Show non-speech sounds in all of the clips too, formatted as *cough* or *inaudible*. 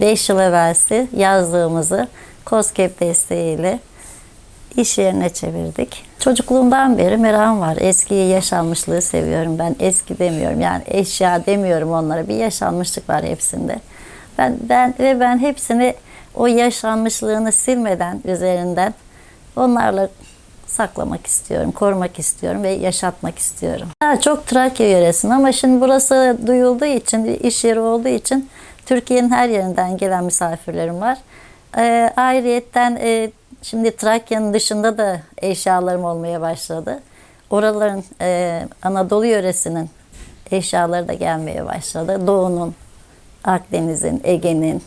5 yıl evvelsi yazdığımızı COSGAP desteğiyle iş yerine çevirdik. Çocukluğumdan beri merakım var. Eskiyi yaşanmışlığı seviyorum ben. Eski demiyorum yani eşya demiyorum onlara. Bir yaşanmışlık var hepsinde. Ben, ben ve ben hepsini o yaşanmışlığını silmeden üzerinden onlarla saklamak istiyorum, korumak istiyorum ve yaşatmak istiyorum. Daha çok Trakya yöresinde ama şimdi burası duyulduğu için, iş yeri olduğu için Türkiye'nin her yerinden gelen misafirlerim var. Ee, ayrıyetten e, şimdi Trakya'nın dışında da eşyalarım olmaya başladı. Oraların e, Anadolu yöresinin eşyaları da gelmeye başladı. Doğu'nun, Akdeniz'in, Ege'nin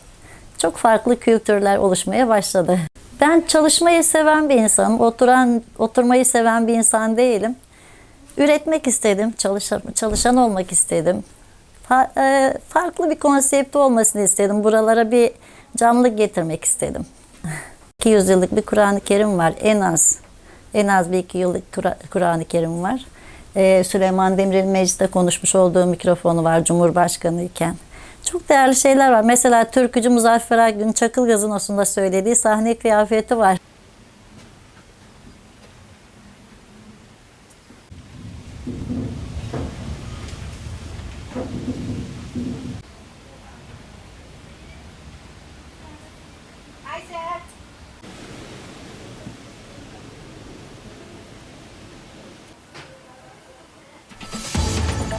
çok farklı kültürler oluşmaya başladı. Ben çalışmayı seven bir insanım. Oturan, oturmayı seven bir insan değilim. Üretmek istedim, çalışan, çalışan olmak istedim. E, farklı bir konsepti olmasını istedim. Buralara bir canlılık getirmek istedim. *laughs* 200 yıllık bir Kur'an-ı Kerim var en az. En az bir iki yıllık Kur- Kur'an-ı Kerim var. Ee, Süleyman Demirel'in mecliste konuşmuş olduğu mikrofonu var Cumhurbaşkanı iken. Çok değerli şeyler var. Mesela türkücü Muzaffer Akgün Çakıl Gazinosu'nda söylediği sahne kıyafeti var. Hi, sir.